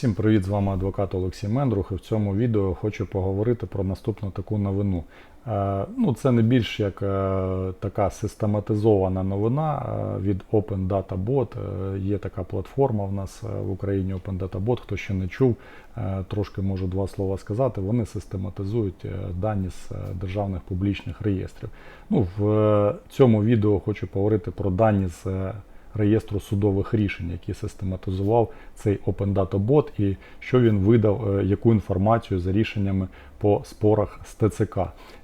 Всім привіт, з вами адвокат Олексій Мендрух. І в цьому відео хочу поговорити про наступну таку новину. Е, Ну, це не більш як е, така систематизована новина е, від Open Data Bot. Є така платформа в нас в Україні Open Data Bot. Хто ще не чув, трошки можу два слова сказати. Вони систематизують дані з державних публічних реєстрів. Ну, в цьому відео хочу поговорити про дані з реєстру судових рішень, який систематизував цей Open Data Bot і що він видав, е, яку інформацію за рішеннями по спорах з ТЦК.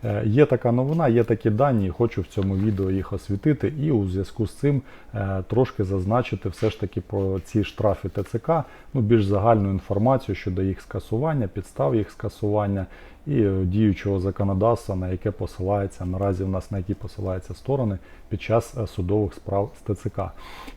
Е, Є така новина, є такі дані, хочу в цьому відео їх освітити і у зв'язку з цим е, трошки зазначити все ж таки про ці штрафи ТЦК, ну більш загальну інформацію щодо їх скасування, підстав їх скасування і е, діючого законодавства, на яке посилається наразі в нас на які посилаються сторони під час судових справ з ТЦК.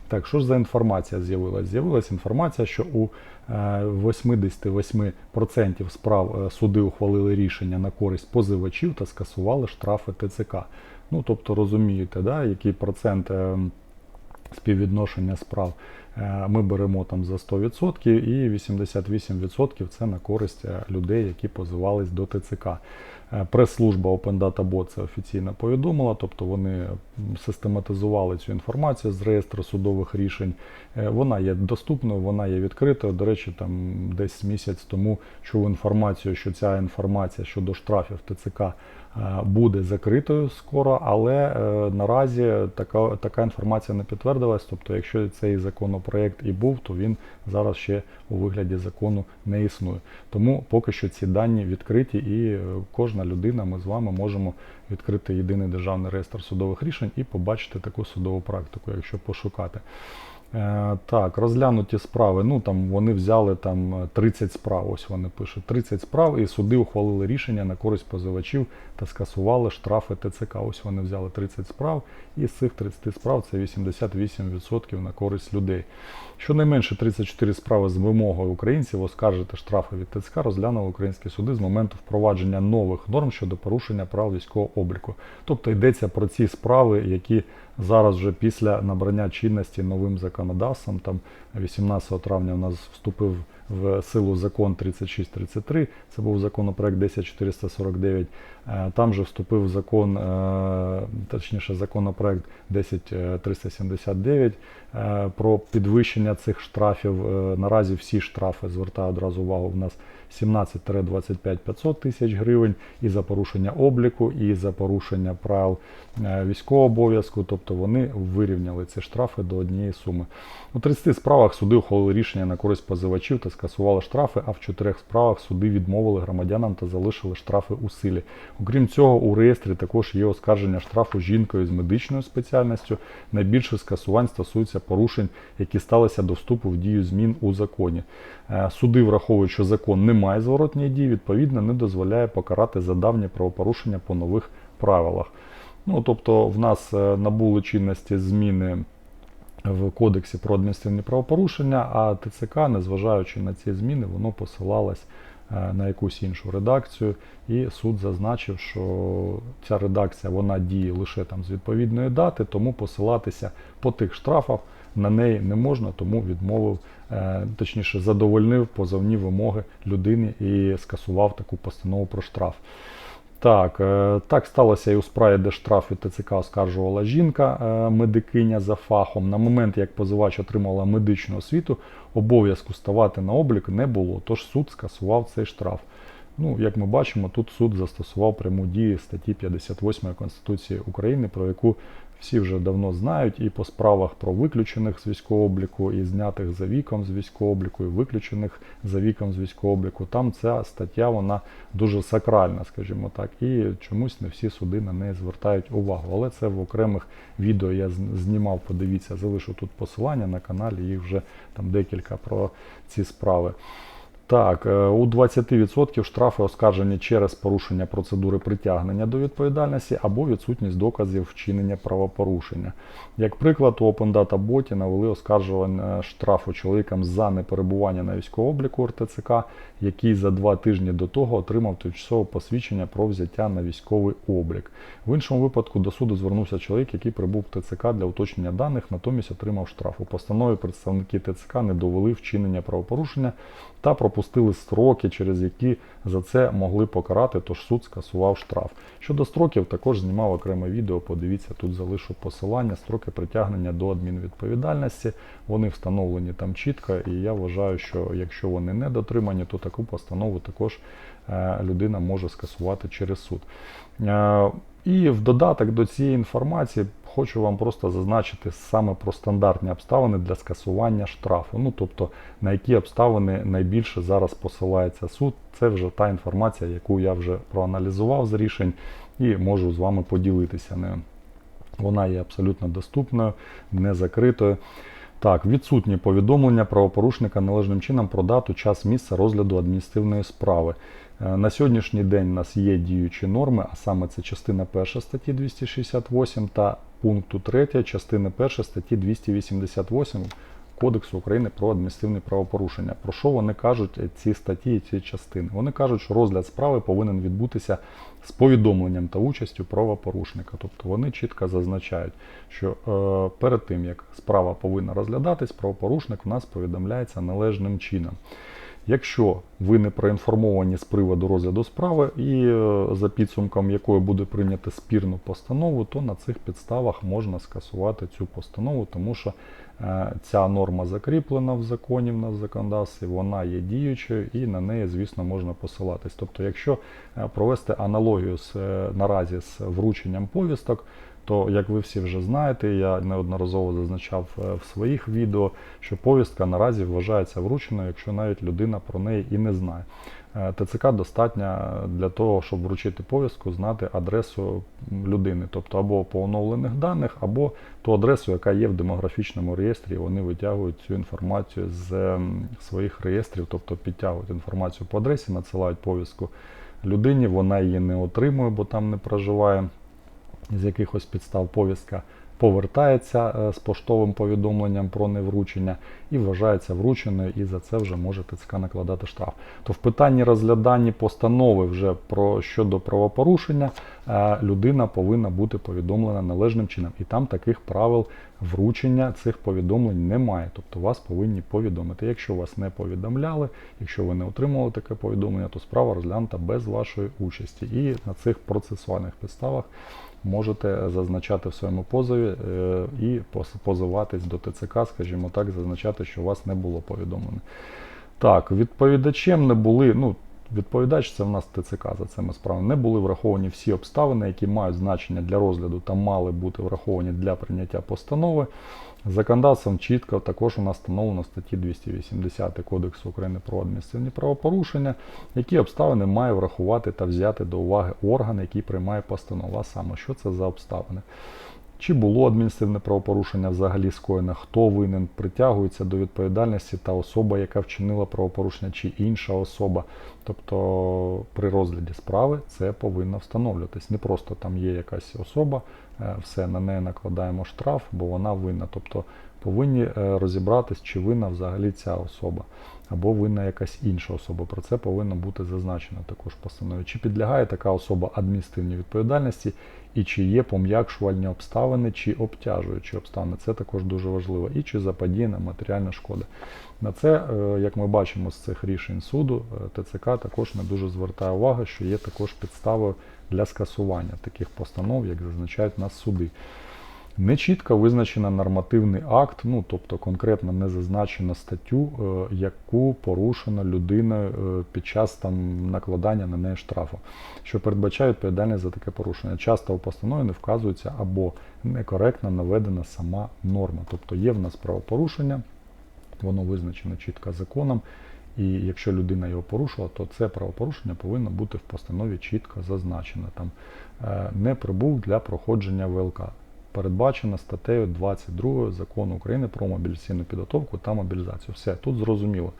Так, що ж за інформація з'явилася? З'явилася інформація, що у 88% справ е, суди ухвалили рішення на користь позивачів та скасували штрафи ТЦК. Ну, тобто розумієте, да, який процент е, співвідношення справ ми беремо там за 100% і 88% це на користь е, людей, які позивались до ТЦК. Е, Прес-служба Open Data Bot це офіційно повідомила, тобто вони систематизували цю інформацію з реєстру судових рішень. Е, Вона є доступною, вона є відкритою. До речі, там десь місяць тому чув інформацію, що ця інформація щодо штрафів ТЦК е, буде закритою скоро, але е, наразі така, така інформація не підтвердилась. Тобто, якщо цей законопроект і був, то він зараз ще у вигляді закону не існує. Тому поки що ці дані відкриті, і е, кожна людина, ми з вами можемо відкрити єдиний державний реєстр судових рішень і побачити таку судову практику, якщо пошукати. Е, так, розглянуті справи. Ну там вони взяли там е, 30 справ. Ось вони пишуть 30 справ, і суди ухвалили рішення на користь позивачів та скасували штрафи ТЦК. Ось вони взяли 30 справ, і з цих 30 справ це 88% на користь людей. Щонайменше 34 справи з вимогою українців оскаржити штрафи від ТЦК розглянули українські суди з моменту впровадження нових норм щодо порушення прав військового обліку. Тобто йдеться про ці справи, які зараз вже після набрання чинності новим законодавством, там 18 травня у нас вступив в силу закон 3633, це був законопроект 10449, Е, там же вступив закон, е, точніше законопроект 10379 е, про підвищення цих штрафів. Наразі всі штрафи, звертаю одразу увагу, в нас 17-25 500 тисяч гривень і за порушення обліку, і за порушення правил е, військового обов'язку, тобто вони вирівняли ці штрафи до однієї суми. У 30 справах суди ухвалили рішення на користь позивачів та скасували штрафи, а в 4 справах суди відмовили громадянам та залишили штрафи у силі. Окрім цього, у реєстрі також є оскарження штрафу жінкою з медичною спеціальністю. Найбільше скасувань стосується порушень, які сталися до вступу в дію змін у законі. Е, Суди враховують, що закон не має зворотньої дії, відповідно, не дозволяє покарати за давнє правопорушення по нових правилах. Ну, тобто, в нас е, набули чинності зміни в кодексі про адміністративні правопорушення, а ТЦК, незважаючи на ці зміни, воно посилалось е, на якусь іншу редакцію, і суд зазначив, що ця редакція вона діє лише там з відповідної дати, тому посилатися по тих штрафах на неї не можна, тому відмовив, точніше, задовольнив позовні вимоги людини і скасував таку постанову про штраф. Так, е, так сталося і у справі, де штраф від ТЦК оскаржувала жінка, е, медикиня за фахом. На момент, як позивач отримала медичну освіту, обов'язку ставати на облік не було, тож суд скасував цей штраф. Ну, як ми бачимо, тут суд застосував пряму дію статті 58 Конституції України, про яку всі вже давно знають, і по справах про виключених з військового обліку, і знятих за віком з військового обліку, і виключених за віком з військового обліку. Там ця стаття вона дуже сакральна, скажімо так, і чомусь не всі суди на неї звертають увагу. Але це в окремих відео я знімав. Подивіться, залишу тут посилання на каналі. Їх вже там декілька про ці справи. Так, е, у 20% штрафи оскаржені через порушення процедури притягнення до відповідальності або відсутність доказів вчинення правопорушення. Як приклад, у Open Data боті навели оскаржування штрафу чоловікам за неперебування на військовому обліку РТЦК, який за два тижні до того отримав тимчасове посвідчення про взяття на військовий облік. В іншому випадку до суду звернувся чоловік, який прибув в ТЦК для уточнення даних, натомість отримав штраф. У постанові представники ТЦК не довели вчинення правопорушення та пропустили строки, через які за це могли покарати, тож суд скасував штраф. Щодо строків, також знімав окреме відео. Подивіться, тут залишу посилання. Строки притягнення до адмінвідповідальності. Вони встановлені там чітко, і я вважаю, що якщо вони не дотримані, то таку постанову також е, людина може скасувати через суд. І в додаток до цієї інформації хочу вам просто зазначити саме про стандартні обставини для скасування штрафу. Ну тобто на які обставини найбільше зараз посилається суд. Це вже та інформація, яку я вже проаналізував з рішень і можу з вами поділитися нею. Вона є абсолютно доступною, не закритою. Так, відсутні повідомлення правопорушника належним чином про дату, час, місце розгляду адміністративної справи. Е, На сьогоднішній день у нас є діючі норми, а саме це частина 1 статті 268 та пункту 3 частини 1 статті 288 Кодексу України про адміністративні правопорушення. Про що вони кажуть е, ці статті і ці частини? Вони кажуть, що розгляд справи повинен відбутися з повідомленням та участю правопорушника. Тобто вони чітко зазначають, що е, перед тим як справа повинна розглядатись, правопорушник у нас повідомляється належним чином. Якщо ви не проінформовані з приводу розгляду справи і е, за підсумком якої буде прийнято спірну постанову, то на цих підставах можна скасувати цю постанову, тому що е, ця норма закріплена в законі в нас законодавстві, вона є діючою і на неї, звісно, можна посилатись. Тобто, якщо е, провести аналогію з наразі з врученням повісток, то, як ви всі вже знаєте, я неодноразово зазначав е, в своїх відео, що повістка наразі вважається врученою, якщо навіть людина про неї і не знає. Е, ТЦК достатньо для того, щоб вручити повістку, знати адресу людини, тобто або по оновлених даних, або ту адресу, яка є в демографічному реєстрі. Вони витягують цю інформацію з своїх реєстрів, тобто підтягують інформацію по адресі, надсилають повістку людині, вона її не отримує, бо там не проживає з якихось підстав повістка повертається е, з поштовим повідомленням про невручення і вважається врученою, і за це вже може ТЦК накладати штраф. То в питанні розгляданні постанови вже про щодо правопорушення людина повинна бути повідомлена належним чином. І там таких правил вручення цих повідомлень немає. Тобто вас повинні повідомити. Якщо вас не повідомляли, якщо ви не отримували таке повідомлення, то справа розглянута без вашої участі. І на цих процесуальних підставах можете зазначати в своєму позові е, і позиватись до ТЦК, скажімо так, зазначати, що вас не було повідомлено. Так, відповідачем не були. ну, Відповідач це в нас ТЦК за цими справами. Не були враховані всі обставини, які мають значення для розгляду та мали бути враховані для прийняття постанови. Законодавством чітко також у нас встановлено статті 280 Кодексу України про адміністративні правопорушення, які обставини має врахувати та взяти до уваги орган, який приймає постанову. А саме, що це за обставини? Чи було адміністративне правопорушення взагалі скоєне, хто винен, притягується до відповідальності та особа, яка вчинила правопорушення, чи інша особа. Тобто при розгляді справи це повинно встановлюватись. Не просто там є якась особа, е, все на неї накладаємо штраф, бо вона винна. Тобто повинні е, розібратись, чи винна взагалі ця особа, або винна якась інша особа. Про це повинно бути зазначено також в постанові. Чи підлягає така особа адміністративній відповідальності, і чи є пом'якшувальні обставини, чи обтяжуючі обставини. Це також дуже важливо. І чи заподіяна матеріальна шкода. На це, е, як ми бачимо з цих рішень суду, е, ТЦК також не дуже звертає увагу, що є також підстави для скасування таких постанов, як зазначають нас суди. Не чітко визначено нормативний акт, ну тобто конкретно не зазначено статтю, е, яку порушено людиною е, під час там накладання на неї штрафу, що передбачає відповідальність за таке порушення. Часто у постанові не вказується або некоректно наведена сама норма. Тобто є в нас правопорушення, воно визначено чітко законом. І якщо людина його порушила, то це правопорушення повинно бути в постанові чітко зазначено. Там е, не прибув для проходження ВЛК. Передбачено статтею 22 закону України про мобілізаційну підготовку та мобілізацію. Все тут зрозуміло.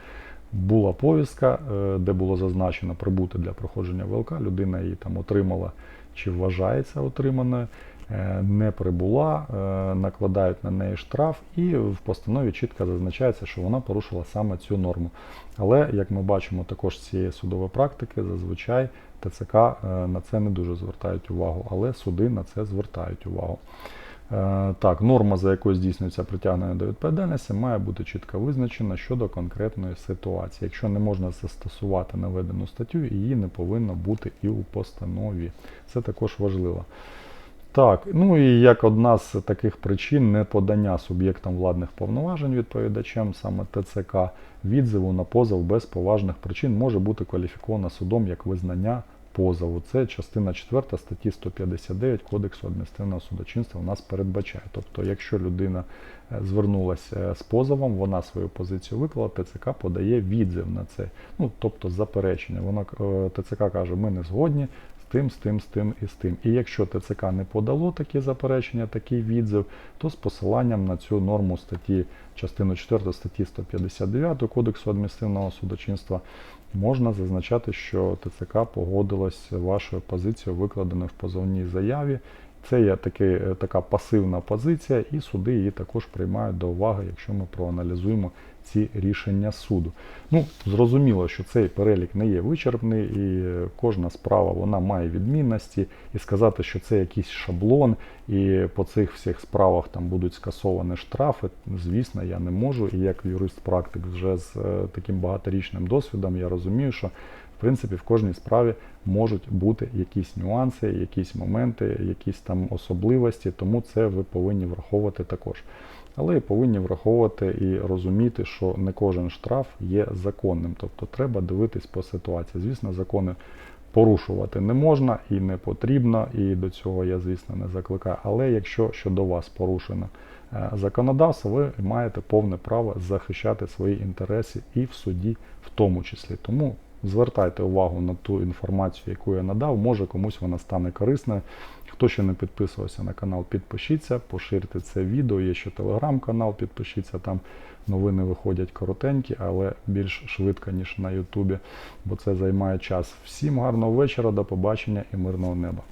була повістка, е, де було зазначено прибути для проходження ВЛК, людина її там отримала чи вважається отриманою, е, не прибула, е, накладають на неї штраф, і в постанові чітко зазначається, що вона порушила саме цю норму. Але, як ми бачимо, також цієї судової практики зазвичай ТЦК е, на це не дуже звертають увагу, але суди на це звертають увагу. Е, Так, норма, за якою здійснюється притягнення до відповідальності, має бути чітко визначена щодо конкретної ситуації. Якщо не можна застосувати наведену статтю, її не повинно бути і у постанові. Це також важливо. Так, ну і як одна з таких причин неподання суб'єктам владних повноважень відповідачем, саме ТЦК, відзиву на позов без поважних причин може бути кваліфікована судом як визнання позову. Це частина 4 статті 159 Кодексу адміністративного судочинства у нас передбачає. Тобто, якщо людина е, звернулася з позовом, вона свою позицію виклала, ТЦК подає відзив на це. Ну, тобто заперечення. Вона е, ТЦК каже, ми не згодні тим, з тим, з тим і з тим. І якщо ТЦК не подало такі заперечення, такий відзив, то з посиланням на цю норму статті частину 4 статті 159 Кодексу адміністративного судочинства можна зазначати, що ТЦК погодилась вашою позицією, викладеною в позовній заяві. Це є таки, е, така пасивна позиція, і суди її також приймають до уваги, якщо ми проаналізуємо ці рішення суду. Ну, зрозуміло, що цей перелік не є вичерпний, і кожна справа вона має відмінності, і сказати, що це якийсь шаблон, і по цих всіх справах там будуть скасовані штрафи. Звісно, я не можу. І як юрист-практик вже з е, таким багаторічним досвідом, я розумію, що в принципі в кожній справі можуть бути якісь нюанси, якісь моменти, якісь там особливості, тому це ви повинні враховувати також. Але і повинні враховувати і розуміти, що не кожен штраф є законним. Тобто треба дивитись по ситуації. Звісно, закони порушувати не можна і не потрібно, і до цього я, звісно, не закликаю. Але якщо щодо вас порушено е, законодавство, ви маєте повне право захищати свої інтереси і в суді, в тому числі. Тому звертайте увагу на ту інформацію, яку я надав. Може комусь вона стане корисною. Хто ще не підписувався на канал, підпишіться, поширте це відео. Є ще телеграм-канал, підпишіться там. Новини виходять коротенькі, але більш швидко, ніж на Ютубі, бо це займає час. Всім гарного вечора, до побачення і мирного неба.